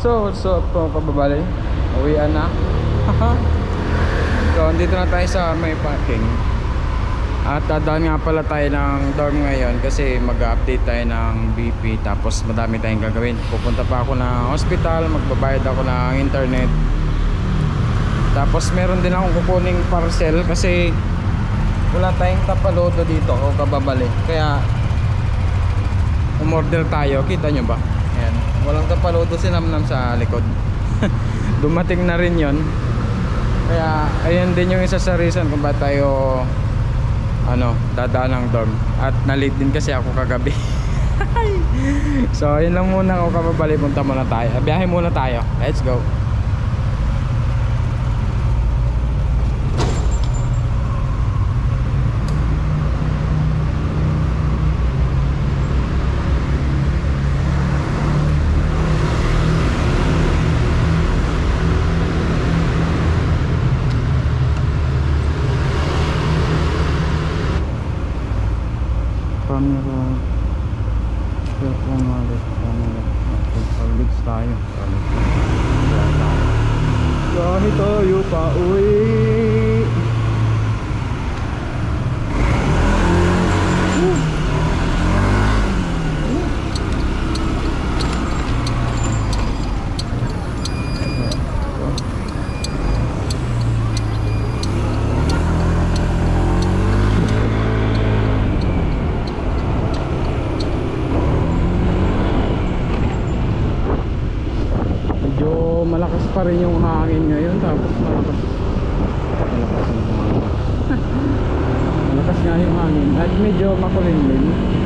So, what's up mga kababali? Uwian na. so, andito na tayo sa may parking. At dadaan nga pala tayo ng dorm ngayon kasi mag-update tayo ng BP tapos madami tayong gagawin. Pupunta pa ako ng hospital, magbabayad ako ng internet. Tapos meron din akong kukuning parcel kasi wala tayong tapalodo dito o kababali. Kaya umorder tayo, kita nyo ba? Walang tapalodo si Namnam sa likod. Dumating na rin yon. Kaya ayan din yung isa sa reason kung bakit tayo ano, dadaan ng dorm. At na-late din kasi ako kagabi. so, ayun lang muna ako kababali. Punta muna tayo. Biyahe muna tayo. Let's go. Gahi tayo pa uwi malakas pa rin yung hangin ngayon tapos malakas. Malakas yung hangin malakas nga yung hangin. At medyo Nandun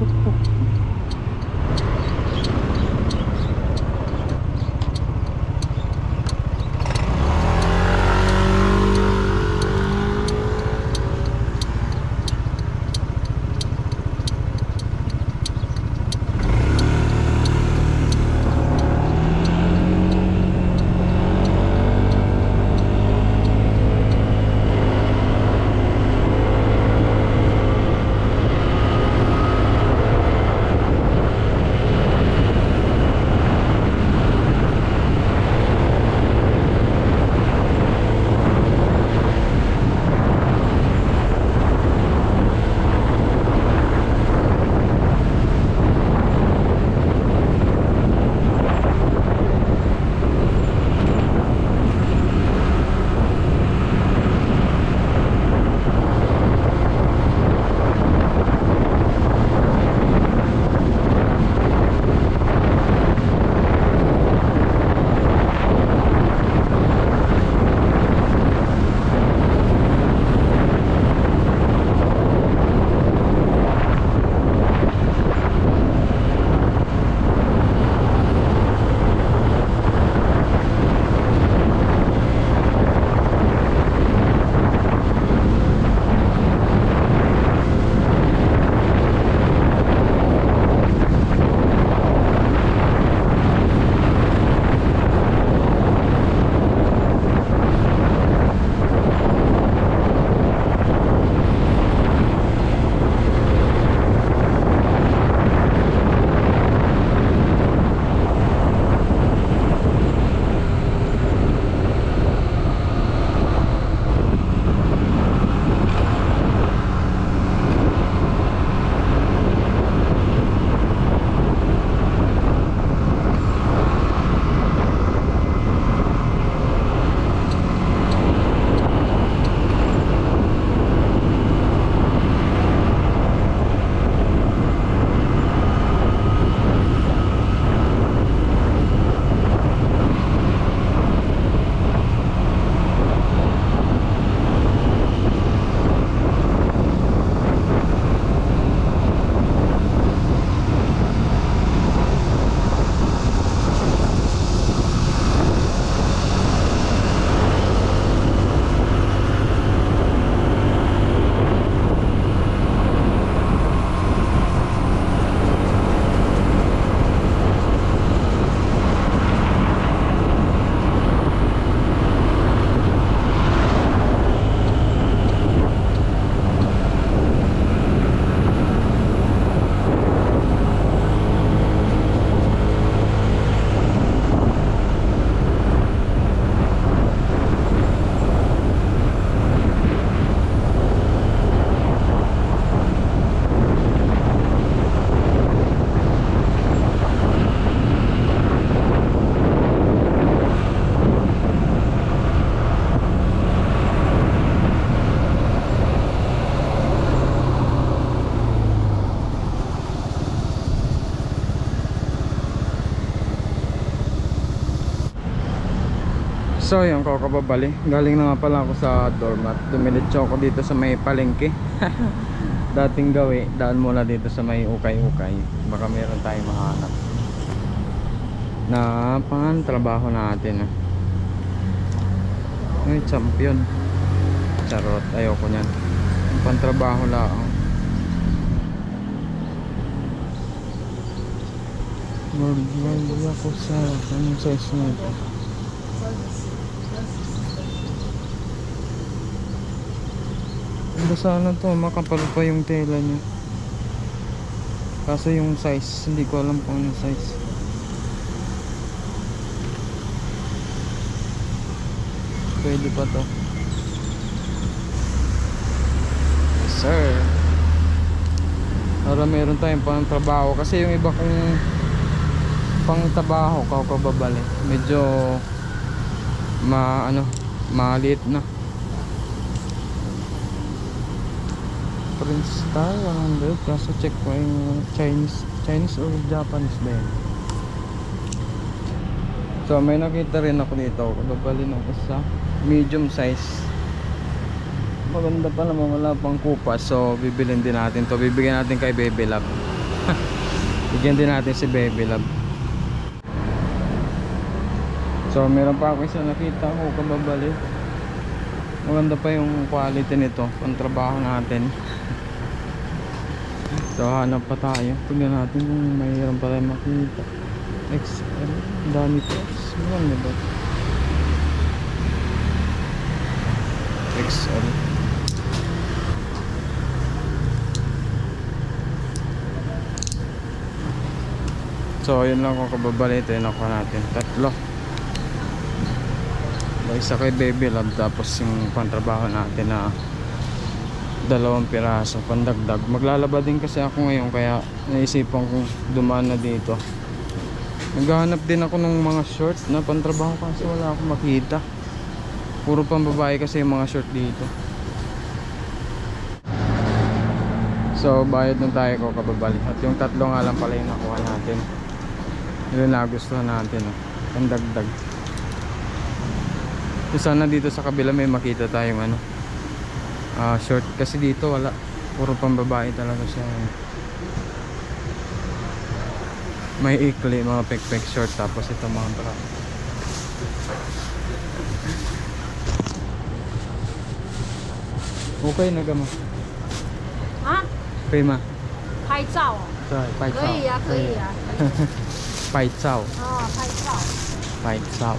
Кут-кут. So yung kakababali Galing na nga pala ako sa doormat. Dumiretso ako dito sa may palengke. Dating gawi Daan muna dito sa may ukay-ukay. Baka meron tayong mahanap Na pangan trabaho natin ah. Ay champion. Charot ayoko nyan Pantrabaho lang Magbay ako sa Anong size na ito Ganda sana to, makapal pa yung tela niya. Kaso yung size, hindi ko alam kung anong size. Pwede pa to. Yes, sir. Para meron tayong pang trabaho. Kasi yung iba kong pang trabaho, kakababali. Medyo ma ano, maliit na. Prince style 100 kaso check ko yung Chinese Chinese or Japanese ba yun so may nakita rin ako dito. Babalin ako sa medium size. Maganda pa naman wala pang kupas so bibilin din natin to. Bibigyan natin kay Baby Love. Bigyan din natin si Baby Love. So meron pa ako isa nakita. Ko kababali maganda pa yung quality nito. Pang trabaho natin so hanap pa tayo. Tingnan natin kung mayroon pa tayo makita. XL ang dami ko maganda ba? XL So, yun lang kung kababalito yun natin. Tatlo. Isa kay Baby Love tapos yung pantrabaho natin na dalawang piraso pandagdag. Maglalaba din kasi ako ngayon kaya naisipan kong dumaan na dito. Naghahanap din ako ng mga short na pantrabaho kasi wala akong makita. Puro pang babae kasi yung mga short dito. So, bayad nung tayo ko kababalik. At yung tatlo nga lang pala yung nakuha natin. Yun na gusto natin. Oh. Pandagdag. So, sana dito sa kabila may makita tayong ano uh, short. Kasi dito wala. Puro pambabae talaga siya. May ikli mga pekpek -pek short. Tapos ito mga bra. Okay na gama ha? okay ma. Pai chao pai chao kaya kaya pai chao oh pai chao pai chao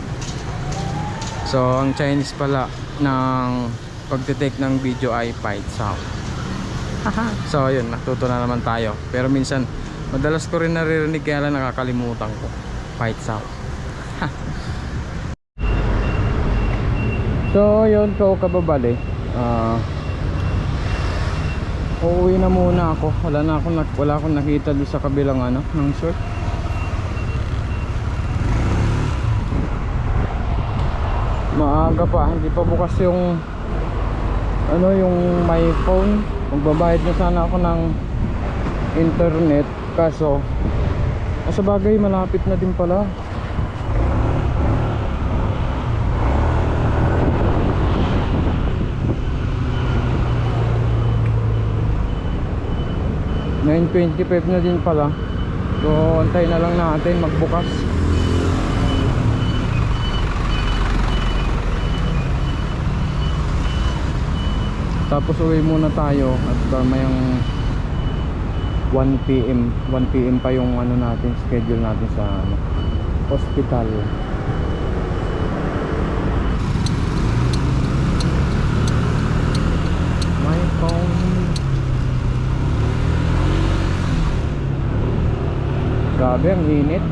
so ang Chinese pala ng pagtitake ng video ay Fight South. so, yun, natuto na naman tayo. Pero minsan, madalas ko rin naririnig kaya lang nakakalimutan ko. Fight South. so, yun, so kababali. Ah, uuwi na muna ako. Wala na akong, wala akong nakita doon sa kabilang ano, ng short. maaga pa hindi pa bukas yung ano yung my phone magbabayad na sana ako ng internet. Kaso sa bagay malapit na din pala. Nine twenty-five na din pala. So antay na lang natin magbukas Tapos uwi muna tayo at uh, mayang 1pm 1pm pa yung ano natin schedule natin sa ano, hospital. My phone. Grabe ang init.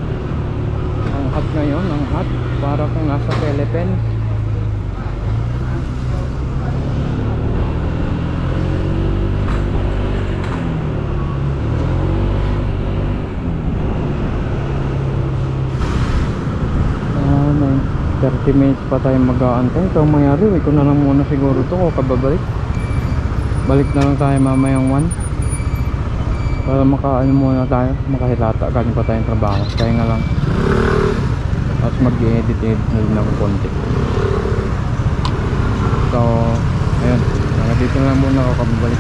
Ang hot ngayon ang hot. Para kung nasa Philippines Ah, may 30 minutes pa tayong mag-aantay. Ito ang mangyari. Wait ko na lang muna siguro to o kababalik. Balik na lang tayo mamayang 1. Para makaano muna tayo. Makahilata. Galing pa tayong trabaho. Kaya nga lang. Tapos mag-edit edit na ako konti. So, ayun. Dito na muna ako kababalik.